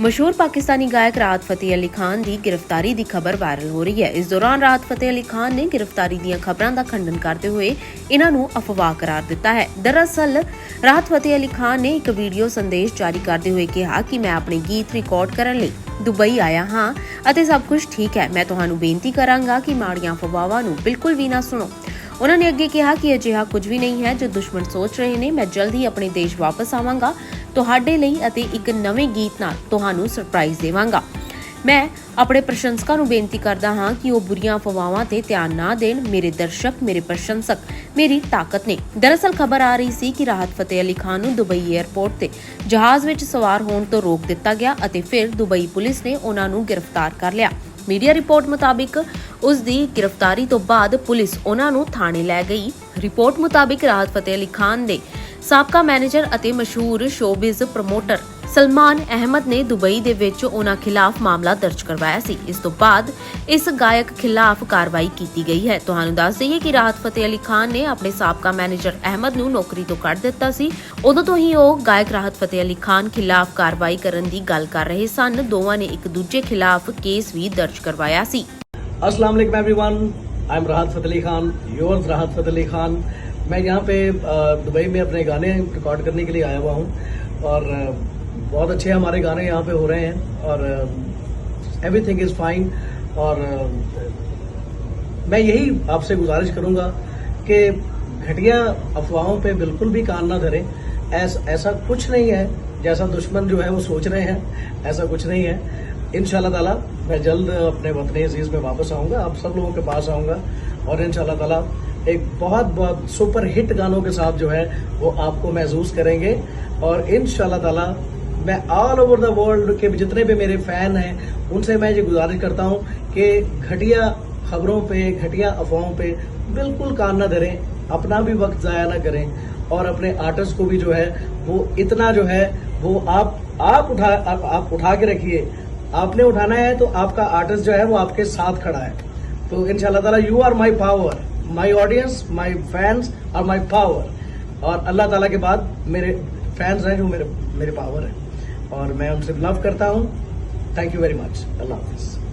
ਮਸ਼ਹੂਰ ਪਾਕਿਸਤਾਨੀ ਗਾਇਕ ਰਾਹਤ ਫਤਿਹ ਅਲੀ ਖਾਨ ਦੀ ਗ੍ਰਿਫਤਾਰੀ ਦੀ ਖਬਰ ਵਾਇਰਲ ਹੋ ਰਹੀ ਹੈ। ਇਸ ਦੌਰਾਨ ਰਾਹਤ ਫਤਿਹ ਅਲੀ ਖਾਨ ਨੇ ਗ੍ਰਿਫਤਾਰੀ ਦੀਆਂ ਖਬਰਾਂ ਦਾ ਖੰਡਨ ਕਰਦੇ ਹੋਏ ਇਹਨਾਂ ਨੂੰ ਅਫਵਾਹ ਕਰਾਰ ਦਿੱਤਾ ਹੈ। ਦਰਅਸਲ, ਰਾਹਤ ਫਤਿਹ ਅਲੀ ਖਾਨ ਨੇ ਇੱਕ ਵੀਡੀਓ ਸੰਦੇਸ਼ ਜਾਰੀ ਕਰਦੇ ਹੋਏ ਕਿਹਾ ਕਿ ਮੈਂ ਆਪਣੇ ਗੀਤ ਰਿਕਾਰਡ ਕਰਨ ਲਈ ਦੁਬਈ ਆਇਆ ਹਾਂ ਅਤੇ ਸਭ ਕੁਝ ਠੀਕ ਹੈ। ਮੈਂ ਤੁਹਾਨੂੰ ਬੇਨਤੀ ਕਰਾਂਗਾ ਕਿ ਮਾੜੀਆਂ ਅਫਵਾਹਾਂ ਨੂੰ ਬਿਲਕੁਲ ਵੀ ਨਾ ਸੁਣੋ। ਉਹਨਾਂ ਨੇ ਅੱਗੇ ਕਿਹਾ ਕਿ ਅਜਿਹਾ ਕੁਝ ਵੀ ਨਹੀਂ ਹੈ, ਜੋ ਦੁਸ਼ਮਣ ਸੋਚ ਰਹੇ ਨੇ। ਮੈਂ ਜਲਦ ਆਪਣੇ ਦੇਸ਼ ਵਾਪਸ ਆਵਾਂਗਾ ਤੁਹਾਡੇ ਲਈ ਅਤੇ ਇੱਕ ਨਵੇਂ ਗੀਤ ਨਾਲ ਤੁਹਾਨੂੰ ਸਰਪ੍ਰਾਈਜ਼ ਦੇਵਾਂਗਾ। ਮੈਂ ਆਪਣੇ ਪ੍ਰਸ਼ੰਸਕਾਂ ਨੂੰ ਬੇਨਤੀ ਕਰਦਾ ਹਾਂ ਕਿ ਉਹ ਬੁਰੀਆਂ ਅਫਵਾਹਾਂ ਤੇ ਧਿਆਨ ਨਾ ਦੇਣ। ਮੇਰੇ ਦਰਸ਼ਕ, ਮੇਰੇ ਪ੍ਰਸ਼ੰਸਕ, ਮੇਰੀ ਤਾਕਤ ਨੇ। ਦਰਅਸਲ ਖਬਰ ਆ ਰਹੀ ਸੀ ਕਿ ਰਾਹਤ ਫਤਿਹ ਅਲੀ ਖਾਨ ਨੂੰ ਦੁਬਈ 에ਅਰਪੋਰਟ ਤੇ ਜਹਾਜ਼ ਵਿੱਚ ਸਵਾਰ ਹੋਣ ਤੋਂ ਰੋਕ ਦਿੱਤਾ ਗਿਆ ਅਤੇ ਫਿਰ ਦੁਬਈ ਪੁਲਿਸ ਨੇ ਉਹਨਾਂ ਨੂੰ ਗ੍ਰਿਫਤਾਰ ਕਰ ਲਿਆ। ਮੀਡੀਆ ਰਿਪੋਰਟ ਮੁਤਾਬਿਕ ਉਸ ਦੀ ਗ੍ਰਿਫਤਾਰੀ ਤੋਂ ਬਾਅਦ ਪੁਲਿਸ ਉਹਨਾਂ ਨੂੰ ਥਾਣੇ ਲੈ ਗਈ। ਰਿਪੋਰਟ ਮੁਤਾਬਿਕ ਰਾਹਤ ਫਤਿਹ ਅਲੀ ਖਾਨ ਦੇ ਸਾਬਕਾ ਮੈਨੇਜਰ ਅਤੇ ਮਸ਼ਹੂਰ ਸ਼ੋਬਿਜ਼ ਪ੍ਰਮੋਟਰ ਸਲਮਾਨ ਅਹਿਮਦ ਨੇ ਦੁਬਈ ਦੇ ਵਿੱਚ ਉਹਨਾਂ ਖਿਲਾਫ ਮਾਮਲਾ ਦਰਜ ਕਰਵਾਇਆ ਸੀ। ਇਸ ਤੋਂ ਬਾਅਦ ਇਸ ਗਾਇਕ ਖਿਲਾਫ ਕਾਰਵਾਈ ਕੀਤੀ ਗਈ ਹੈ। ਤੁਹਾਨੂੰ ਦੱਸ ਦਈਏ ਕਿ ਰਾਹਤ ਫਤਿਹ ਅਲੀ ਖਾਨ ਨੇ ਆਪਣੇ ਸਾਬਕਾ ਮੈਨੇਜਰ ਅਹਿਮਦ ਨੂੰ ਨੌਕਰੀ ਤੋਂ ਕੱਢ ਦਿੱਤਾ ਸੀ। ਉਦੋਂ ਤੋਂ ਹੀ ਉਹ ਗਾਇਕ ਰਾਹਤ ਫਤਿਹ ਅਲੀ ਖਾਨ ਖਿਲਾਫ ਕਾਰਵਾਈ ਕਰਨ ਦੀ ਗੱਲ ਕਰ ਰਹੇ ਸਨ। ਦੋਵਾਂ ਨੇ ਇੱਕ ਦੂਜੇ ਖਿਲਾਫ ਕੇਸ ਵੀ ਦਰਜ ਕਰਵਾਇਆ ਸੀ। अस्सलाम वालेकुम एवरीवन। आई एम राहत फतेह अली खान योर्स राहत फतेह अली खान। मैं यहाँ पे दुबई में अपने गाने रिकॉर्ड करने के लिए आया हुआ हूँ। और बहुत अच्छे हमारे गाने यहाँ पे हो रहे हैं। और एवरीथिंग इज़ फाइन और मैं यही आपसे गुजारिश करूँगा कि घटिया अफवाहों पे बिल्कुल भी कान ना धरें। ऐस, ऐसा कुछ नहीं है जैसा दुश्मन जो है वो सोच रहे हैं ऐसा कुछ नहीं है। इन ताला मैं जल्द अपने वतन अज़ीज़ में वापस आऊँगा आप सब लोगों के पास आऊँगा और इन ताला एक बहुत बहुत सुपर हिट गानों के साथ जो है वो आपको महसूस करेंगे और इन ताला मैं ऑल ओवर द वर्ल्ड के जितने भी मेरे फ़ैन हैं उनसे मैं ये गुजारिश करता हूँ कि घटिया खबरों पे घटिया अफवाहों पे बिल्कुल कान ना धरें अपना भी वक्त ज़ाया ना करें और अपने आर्टिस्ट को भी जो है वो इतना जो है वो आप आप उठा आप, आप उठा के रखिए आपने उठाना है तो आपका आर्टिस्ट जो है वो आपके साथ खड़ा है। तो इन ताला you are my power my audience my fans और माई पावर और अल्लाह ताला के बाद मेरे फैंस हैं जो मेरे मेरे पावर हैं। और मैं उनसे लव करता हूँ। थैंक यू वेरी मच अल्लाह हाफिज़।